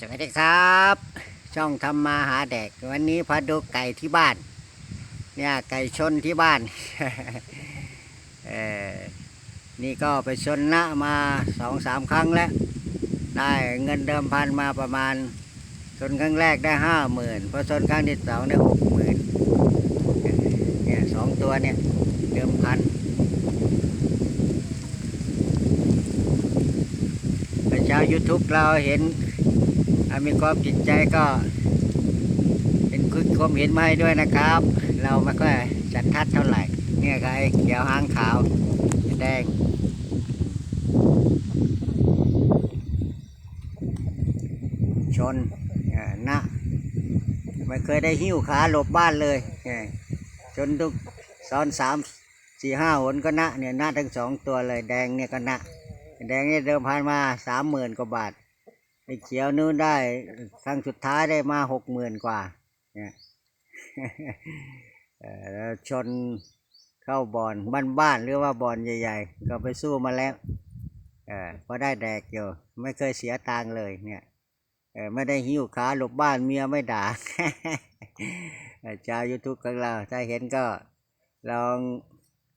สวัสดีครับ ช่องทำมาหาแดก วันนี้พาดูไก่ที่บ้าน เนี่ยไก่ชนที่บ้านเออนี่ก็ไปชนนะมาสองสามครั้งแล้ว ได้เงินเดิมพันมาประมาณ ชนครั้งแรกได้ห้าหมื่นพอชนครั้งที่สองได้หกหมื่นเนี่ยสองตัวเนี่ยเดิมพันชาวยูทูบเราเห็น อะมีความจิตใจก็ เป็นคุณความเห็นมาให้ด้วยนะครับ เราไม่ค่อยจัดทัดเท่าไหร่ เนี่ยก็ไอ้เขียวหางขาวแดงชนนะไม่เคยได้หิ้วขาหลบบ้านเลยเนี่ยชนทุกซ้อนสามสี่ห้าหนก็นะเนี่ยนะทั้งสองตัวเลยแดงเนี่ยก็นะแดงเนี่ยเดิมพันมาสามหมื่นกว่าบาท ไอ้เขียวนู้นได้ครั้งสุดท้ายได้มาหกหมื่นกว่าเนี่ยแล้วชนเข้าบอลบ้านๆหรือว่าบอลใหญ่ ๆ ก็ไปสู้มาแล้วเออพอได้แดกอยู่ไม่เคยเสียตังเลยเนี่ยเออไม่ได้หิ้วขาหลบบ้านเมียไม่ด่าชาวยูทูบของเรา ถ้าเห็นก็ลอง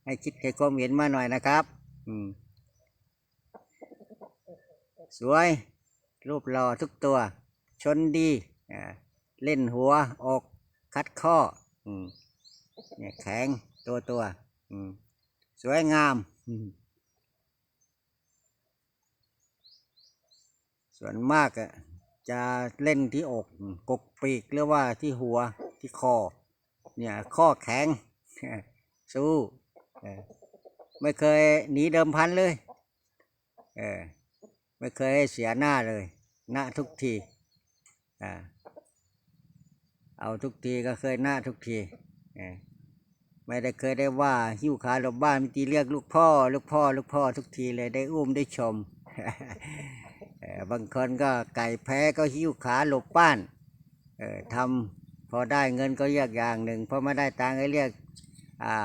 ให้คิดให้ความเห็นมาหน่อยนะครับ อืมสวย รูปหล่อทุกตัว ชนดีเล่นหัวออกคัดข้อเนี่ยแข็งตัวตัวสวยงาม ส่วนมากอะจะเล่นที่อกกกปีกหรือว่าที่หัวที่คอ เนี่ยข้อแข็ง สู้ ไม่เคยหนีเดิมพันเลย เออ ไม่เคยให้เสียหน้าเลยหน้าทุกทีอ่าเอาทุกทีก็เคยหน้าทุกทีไม่ได้เคยได้ว่าหิ้วขาหลบบ้านมีทีเรียกลูกพ่อ ลูกพ่อ ลูกพ่อทุกทีเลยได้อุ้มได้ชมบางคนก็ไก่แพ้ก็หิ้วขาหลบบ้านเออทำพอได้เงินก็เรียกอย่างหนึ่งพอไม่ได้ตังค์ก็เรียกอ่า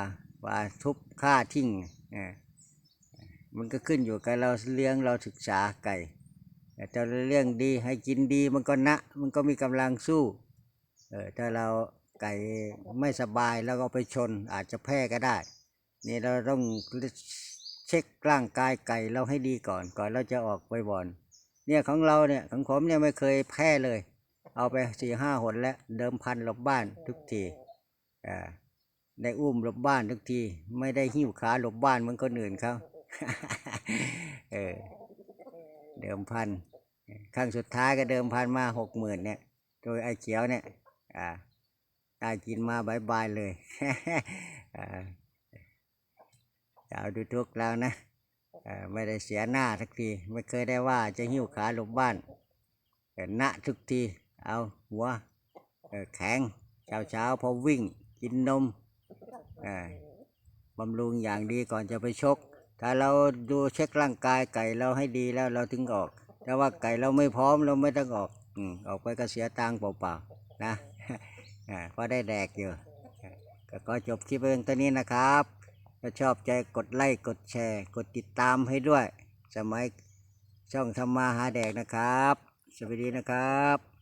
ว่าทุบค่าทิ้งเออ มันก็ขึ้นอยู่กับเราเลี้ยงเราศึกษาไก่แต่ถ้าเราเลี้ยงดีให้กินดีมันก็นะ มันก็มีกำลังสู้เออถ้าเราไก่ไม่สบายแล้วก็ไปชนอาจจะแพ้ก็ได้ นี่เราต้องเช็คร่างกายไก่เราให้ดีก่อนก่อนเราจะออกไปบอลเนี่ยของเราเนี่ยของผมเนี่ยไม่เคยแพ้เลย เอาไปสี่ห้าหนแล้วเดิมพันหลบบ้านทุกทีอ่าได้อุ้มหลบบ้านทุกที ไม่ได้หิ้วขาหลบบ้านเหมือนคนอื่นเขา เออ เดิมพันครั้งสุดท้ายก็เดิมพันมาหกหมื่นเนี่ย โดยไอ้เขียวเนี่ย อ่าได้กินมาบายบายเลยอ่าจะเอาดูทุกข์แล้วนะอ่าไม่ได้เสียหน้าทักที ไม่เคยได้ว่าจะหิ้วขาหลบบ้านแต่ณทุกที เอาหัวเออแข็งเช้าเช้าๆพอวิ่งกินนมอ่าบำรุงอย่างดีก่อนจะไปชก ถ้าเราดูเช็คร่างกายไก่เราให้ดีแล้วเราถึงออก แต่ว่าไก่เราไม่พร้อมเราไม่ต้องออกอืมออกไปก็เสียตังค์เปล่าๆนะอ่าก็ได้แดกอยู่ก็จบคลิปเพียงเท่านี้นะครับถ้าชอบใจกดไลค์กดแชร์ กดติดตามให้ด้วย สมัยช่องทำมาหาแดกนะครับ สวัสดีนะครับ